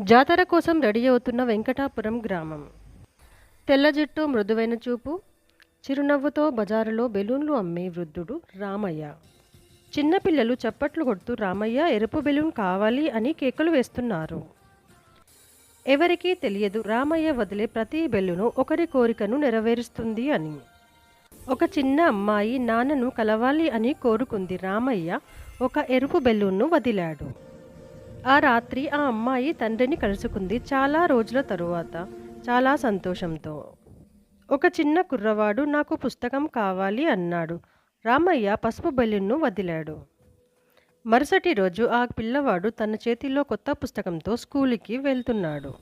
జాతర కోసం రెడీ అవుతున్న వెంకటాపురం గ్రామం. తెల్ల జుట్టు మృదువైన చూపు చిరునవ్వుతో బజారులో బెలూన్లు అమ్మే వృద్ధుడు రామయ్య. చిన్నపిల్లలు చప్పట్లు కొడుతూ రామయ్య ఎరుపు బెలూన్ కావాలి అని కేకలు వేస్తున్నారు. ఎవరికీ తెలియదు రామయ్య వదిలే ప్రతి బెలూను ఒకరి కోరికను నెరవేరుస్తుంది అని. ఒక చిన్న అమ్మాయి నాన్నను కలవాలి అని కోరుకుంది రామయ్య ఒక ఎరుపు బెలూన్ను వదిలాడు. ఆ రాత్రి ఆ అమ్మాయి తండ్రిని కలుసుకుంది చాలా రోజుల తరువాత. చాలా సంతోషంతో. ఒక చిన్న కుర్రవాడు నాకు పుస్తకం కావాలి అన్నాడు. రామయ్య పసుపు బెలూన్ను వదిలాడు. మరుసటి రోజు ఆ పిల్లవాడు తన చేతిలో కొత్త పుస్తకంతో స్కూలుకి వెళ్తున్నాడు.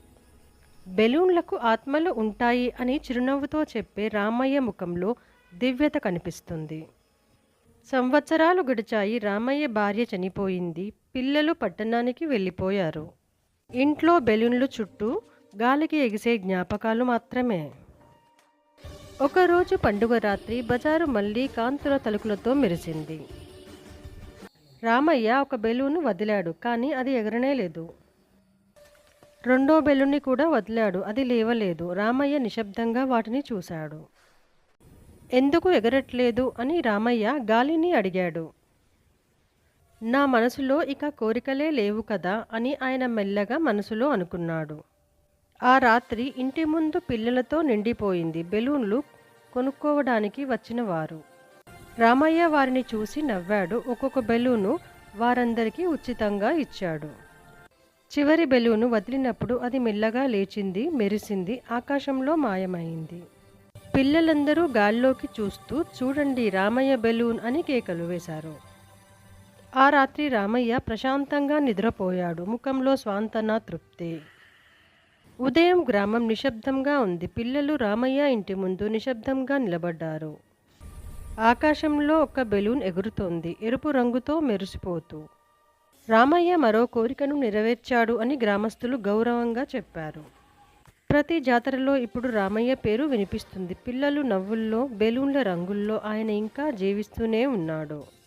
బెలూన్లకు ఆత్మలు ఉంటాయి అని చిరునవ్వుతో చెప్పే రామయ్య ముఖంలో దివ్యత కనిపిస్తుంది. సంవత్సరాలు గడిచాయి. రామయ్య భార్య చనిపోయింది. పిల్లలు పట్టణానికి వెళ్ళిపోయారు. ఇంట్లో బెలూన్లు చుట్టూ గాలికి ఎగిసే జ్ఞాపకాలు మాత్రమే. ఒకరోజు పండుగ రాత్రి బజారు మళ్ళీ కాంతుల తలుకులతో మెరిసింది. రామయ్య ఒక బెలూను వదిలాడు కానీ అది ఎగరనే లేదు. రెండో బెలూన్ని కూడా వదిలాడు అది లేవలేదు. రామయ్య నిశ్శబ్దంగా వాటిని చూశాడు. ఎందుకు ఎగరట్లేదు? అని రామయ్య గాలిని అడిగాడు. నా మనసులో ఇక కోరికలే లేవు కదా అని ఆయన మెల్లగా మనసులో అనుకున్నాడు. ఆ రాత్రి ఇంటి ముందు పిల్లలతో నిండిపోయింది బెలూన్లు కొనుక్కోవడానికి వచ్చిన వారు. రామయ్య వారిని చూసి నవ్వాడు. ఒక్కొక్క బెలూను వారందరికీ ఉచితంగా ఇచ్చాడు. చివరి బెలూను వదిలినప్పుడు అది మెల్లగా లేచింది మెరిసింది ఆకాశంలో మాయమైంది. పిల్లలందరూ గాల్లోకి చూస్తూ చూడండి రామయ్య బెలూన్ అని కేకలు వేశారు. ఆ రాత్రి రామయ్య ప్రశాంతంగా నిద్రపోయాడు. ముఖంలో స్వాంతన తృప్తి. ఉదయం గ్రామం నిశ్శబ్దంగా ఉంది. పిల్లలు రామయ్య ఇంటి ముందు నిశ్శబ్దంగా నిలబడ్డారు. ఆకాశంలో ఒక బెలూన్ ఎగురుతోంది. ఎరుపు రంగుతో మెరిసిపోతూ. రామయ్య మరో కోరికను నెరవేర్చాడు అని గ్రామస్తులు గౌరవంగా చెప్పారు. ప్రతి జాతరలో ఇప్పుడు రామయ్య పేరు వినిపిస్తుంది. పిల్లలు నవ్వుల్లో బెలూన్ల రంగుల్లో ఆయన ఇంకా జీవిస్తూనే ఉన్నాడు.